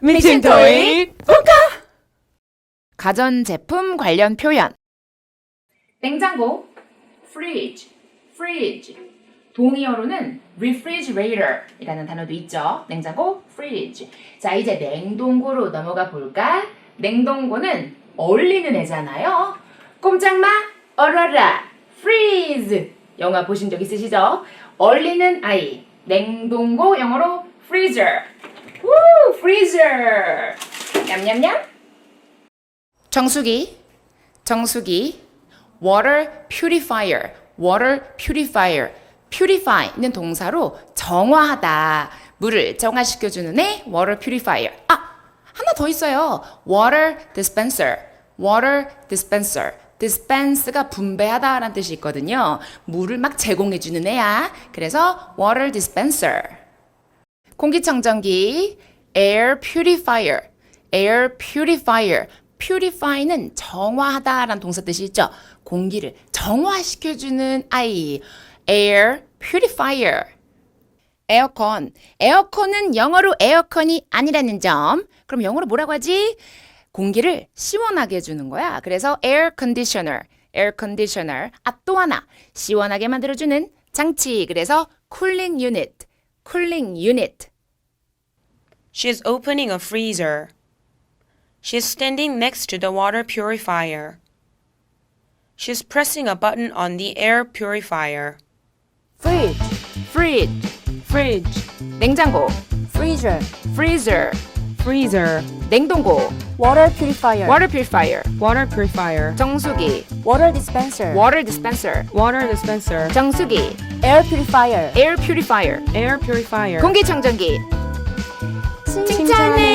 미친 토익 본카 가전제품 관련 표현 냉장고 fridge, fridge 동의어로는 refrigerator이라는 단어도 있죠. 냉장고 fridge 자 이제 냉동고로 넘어가 볼까? 냉동고는 얼리는 애잖아요. 꼼짝마 얼어라 freeze 영화 보신 적 있으시죠? 얼리는 아이 냉동고 영어로 freezer 우 freezer 냠냠냠 정수기 정수기 water purifier water purifier purify는 동사로 정화하다 물을 정화시켜주는 애 water purifier 아 하나 더 있어요 water dispenser water dispenser dispense가 분배하다라는 뜻이 있거든요 물을 막 제공해주는 애야 그래서 water dispenser 공기청정기 air purifier air purifier. purify는 정화하다라는 동사 뜻이 있죠. 공기를 정화시켜주는 아이. air purifier. 에어컨. 에어컨은 영어로 에어컨이 아니라는 점. 그럼 영어로 뭐라고 하지? 공기를 시원하게 해주는 거야. 그래서 air conditioner air conditioner. 아 또 하나. 시원하게 만들어주는 장치. 그래서 cooling unit cooling unit She's opening a freezer. She's standing next to the water purifier. She's pressing a button on the air purifier. fridge fridge fridge, 냉장고 freezer, freezer Freezer, 냉동고 water purifier, water purifier water purifier, 정수기 water dispenser, water dispenser water dispenser, 정수기 air purifier, air purifier air purifier. 공기청정기 칭찬해